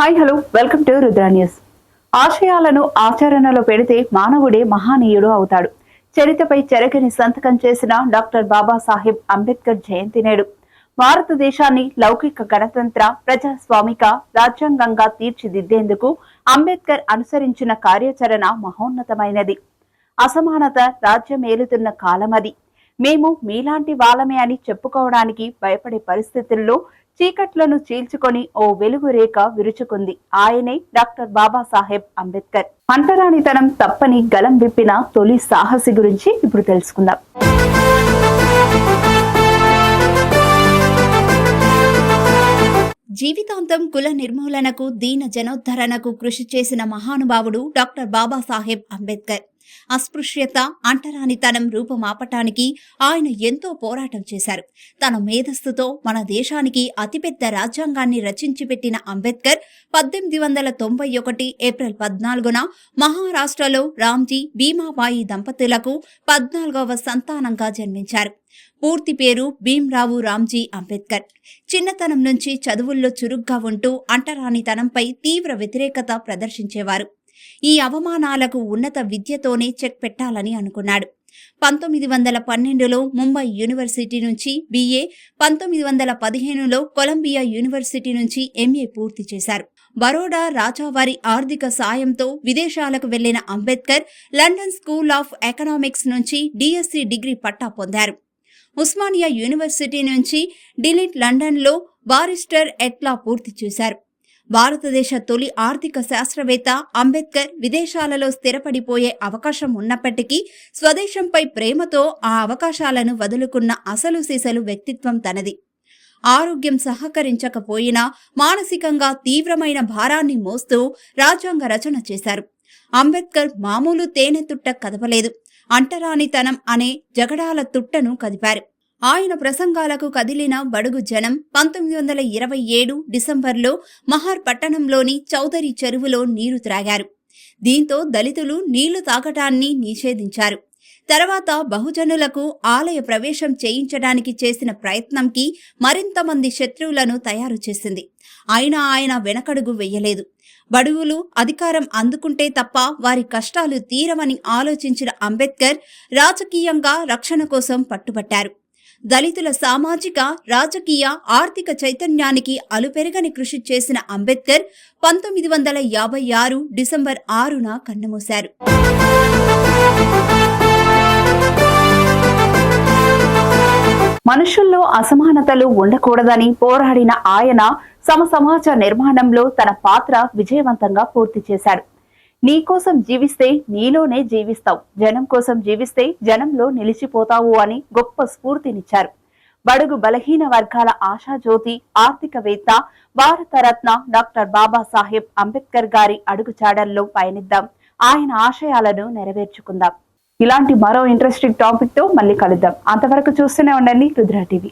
Hi hello. Welcome to Rudra news. ఆశయాలను ఆచరణలో పెడితే మానవుడే మహానీయుడు అవుతాడు. చరిత్రపై చెరగని సంతకం చేసిన డాక్టర్ బాబాసాహెబ్ అంబేద్కర్ జయంతి నేడు. భారతదేశాన్ని లౌకిక గణతంత్ర ప్రజాస్వామిక రాజ్యాంగంగా తీర్చిదిద్దేందుకు అంబేద్కర్ అనుసరించిన కార్యాచరణ మహోన్నతమైనది. అసమానత రాజ్యమేలుతున్న కాలమది. మేము మీలాంటి వాళ్ళమే అని చెప్పుకోవడానికి భయపడే పరిస్థితుల్లో చీకట్లను చీల్చుకొని ఓ వెలుగు రేఖ విరుచుకుంది. ఆయనే డాక్టర్ బాబాసాహెబ్ అంబేద్కర్. అంటరానితనం తప్పని గలం విప్పిన తొలి సాహసి గురించి ఇప్పుడు తెలుసుకుందాం. జీవితాంతం కుల నిర్మూలనకు దీన జనోద్ధరణకు కృషి చేసిన మహానుభావుడు డాక్టర్ బాబాసాహెబ్ అంబేద్కర్. అస్పృశ్యత అంటరానితనం రూపమాపటానికి ఆయన ఎంతో పోరాటం చేశారు. తన మేధస్సుతో మన దేశానికి అతిపెద్ద రాజ్యాంగాన్ని రచించి పెట్టిన అంబేద్కర్ పద్దెనిమిది వందల తొంభై ఒకటి ఏప్రిల్ పద్నాలుగున మహారాష్ట్రలో రామ్జీ భీమాబాయి దంపతులకు పద్నాలుగవ సంతానంగా జన్మించారు. పూర్తి పేరు భీమ్రావు రామ్జీ అంబేద్కర్. చిన్నతనం నుంచి చదువుల్లో చురుగ్గా ఉంటూ అంటరానితనంపై తీవ్ర వ్యతిరేకత ప్రదర్శించేవారు. ఈ అవమానాలకు ఉన్నత విద్యతోనే చెక్ పెట్టాలని అనుకున్నాడు. పంతొమ్మిది వందల పన్నెండులో ముంబై యూనివర్సిటీ నుంచి బిఏ పంతొమ్మిది వందల పదిహేనులో కొలంబియా యూనివర్సిటీ నుంచి ఎంఏ పూర్తి చేశారు. బరోడా రాజావారి ఆర్థిక సాయంతో విదేశాలకు వెళ్ళిన Ambedkar London school of economics నుంచి డిఎస్సి డిగ్రీ పట్టా పొందారు. ఉస్మానియా యూనివర్సిటీ నుంచి డిలిట్ లండన్లో బారిస్టర్ ఎట్లా పూర్తి చేశారు? భారతదేశ తొలి ఆర్థిక శాస్త్రవేత్త అంబేద్కర్ విదేశాలలో స్థిరపడిపోయే అవకాశం ఉన్నప్పటికీ స్వదేశంపై ప్రేమతో ఆ అవకాశాలను వదులుకున్న అసలు సీసలు వ్యక్తిత్వం తనది. ఆరోగ్యం సహకరించకపోయినా మానసికంగా తీవ్రమైన భారాన్ని మోస్తూ రాజ్యాంగ రచన చేశారు. అంబేద్కర్ మామూలు తేనె తుట్ట కదపలేదు. అంటరానితనం అనే జగడాల తుట్టను కదిపారు. ఆయన ప్రసంగాలకు కదిలిన బడుగు జనం పంతొమ్మిది వందల ఇరవై ఏడు డిసెంబర్లో మహార్ పట్టణంలోని చౌదరి చెరువులో నీరు త్రాగారు. దీంతో దళితులు నీళ్ళు తాగటాన్ని నిషేధించారు. తర్వాత బహుజనులకు ఆలయ ప్రవేశం చేయించడానికి చేసిన ప్రయత్నంకి మరింత మంది శత్రువులను తయారు చేసింది. అయినా ఆయన వెనకడుగు వెయ్యలేదు బడుగులు అధికారం అందుకుంటే తప్ప వారి కష్టాలు తీరవని ఆలోచించిన అంబేద్కర్ రాజకీయంగా రక్షణ కోసం పట్టుబట్టారు. దళితుల సామాజిక రాజకీయ ఆర్థిక చైతన్యానికి అలుపెరగని కృషి చేసిన అంబేద్కర్ పంతొమ్మిది వందల యాభై ఆరు డిసెంబర్ ఆరున కన్నుమూశారు. మనుషుల్లో అసమానతలు ఉండకూడదని పోరాడిన ఆయన సమ సమాజ నిర్మాణంలో తన పాత్ర విజయవంతంగా పూర్తి చేశాడు నీ కోసం జీవిస్తే నీలోనే జీవిస్తావు. జనం కోసం జీవిస్తే జనంలో నిలిచిపోతావు అని గొప్ప స్ఫూర్తినిచ్చారు. బడుగు బలహీన వర్గాల ఆశాజ్యోతి ఆర్థికవేత్త భారతరత్న డాక్టర్ బాబాసాహెబ్ అంబేద్కర్ గారి అడుగుచాడల్లో పయనిద్దాం. ఆయన ఆశయాలను నెరవేర్చుకుందాం. ఇలాంటి మరో ఇంట్రెస్టింగ్ టాపిక్తో మళ్ళీ కలుద్దాం. అంతవరకు చూస్తూనే ఉండండి రుద్ర టీవీ.